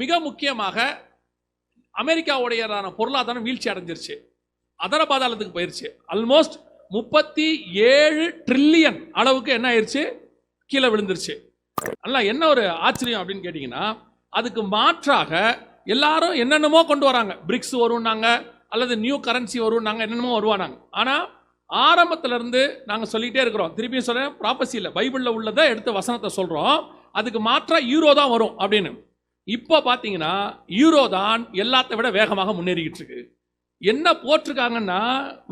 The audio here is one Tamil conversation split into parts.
மிக முக்கியமாக அமெரிக்காவுடையதான பொருளாதாரம் வீழ்ச்சி அடைஞ்சிருச்சு. அதர பாதாளத்துக்கு போயிருச்சு. ஆல்மோஸ்ட் முப்பத்தி ஏழு ட்ரில்லியன் அளவுக்கு என்ன ஆயிடுச்சு கீழே விழுந்துருச்சு. நல்லா என்ன ஒரு ஆச்சரியம் அப்படின்னு கேட்டிங்கன்னா அதுக்கு மாற்றாக எல்லாரும் என்னென்னமோ கொண்டு வராங்க. பிரிக்ஸ் வரும்னாங்க அல்லது நியூ கரன்சி வரும்னாங்க என்னென்னமோ வருவானாங்க. ஆனால் ஆரம்பத்துல இருந்து நாங்கள் சொல்லிகிட்டே இருக்கிறோம். திருப்பியும் சொல்கிறேன் ப்ராப்பசி இல்லை. பைபிளில் உள்ளதை எடுத்த வசனத்தை சொல்கிறோம் அதுக்கு மாற்றாக யூரோ தான் வரும் அப்படின்னு. இப்போ பார்த்தீங்கன்னா யூரோ தான் எல்லாத்தை விட வேகமாக முன்னேறிக்கிட்டு இருக்கு என்ன போட்டிருக்காங்கன்னா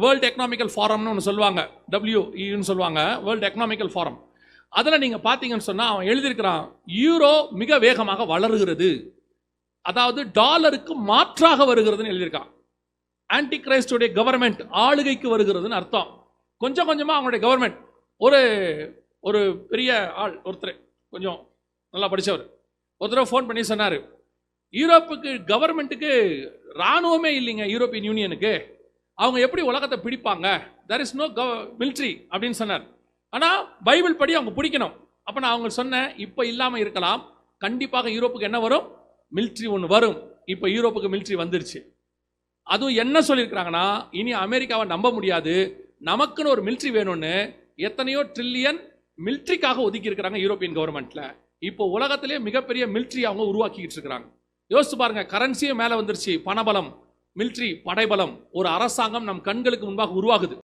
வேர்ல்டு எக்கனாமிக்கல் ஃபாரம்னு ஒன்று சொல்லுவாங்க. டபிள்யூஇன்னு சொல்லுவாங்க வேர்ல்டு எக்கனாமிக்கல் ஃபாரம் அதில் நீங்கள் பார்த்தீங்கன்னு சொன்னால் அவன் எழுதியிருக்கிறான் யூரோ மிக வேகமாக வளருகிறது. அதாவது டாலருக்கு மாற்றாக வருகிறதுன்னு எழுதியிருக்கான். ஆன்டி கிரைஸ்டுடைய கவர்மெண்ட் ஆளுகைக்கு வருகிறதுன்னு அர்த்தம். கொஞ்சம் கொஞ்சமாக அவங்களுடைய கவர்மெண்ட் ஒரு ஒரு பெரிய ஆள் ஒருத்தர் கொஞ்சம் நல்லா படித்தவர் ஒரு தடவை ஃபோன் பண்ணி சொன்னார். யூரோப்புக்கு கவர்மெண்ட்டுக்கு இராணுவமே இல்லைங்க யூரோப்பியன் யூனியனுக்கு. அவங்க எப்படி உலகத்தை பிடிப்பாங்க? தெர் இஸ் நோ கவ மிலிட்ரி அப்படின்னு சொன்னார். ஆனால் பைபிள் படி அவங்க பிடிக்கணும். அப்போ நான் அவங்க சொன்னேன் இப்போ இல்லாமல் இருக்கலாம். கண்டிப்பாக யூரோப்புக்கு என்ன வரும்? மிலிட்ரி ஒன்று வரும். இப்போ யூரோப்புக்கு மிலிட்ரி வந்துருச்சு. அதுவும் என்ன சொல்லியிருக்கிறாங்கன்னா இனி அமெரிக்காவை நம்ப முடியாது. நமக்குன்னு ஒரு மிலிட்ரி வேணும்னு எத்தனையோ ட்ரில்லியன் மிலிட்ரிக்காக ஒதுக்கி இருக்கிறாங்க யூரோப்பியன் கவர்மெண்ட்டில் இப்போ உலகத்திலே மிகப்பெரிய மிலிட்ரி அவங்க உருவாக்கிட்டு இருக்கிறாங்க. யோசிச்சு பாருங்க கரன்சியும் மேலே வந்துருச்சு பணபலம் மிலிட்ரி படைபலம் ஒரு அரசாங்கம் நம் கண்களுக்கு முன்பாக உருவாகுது.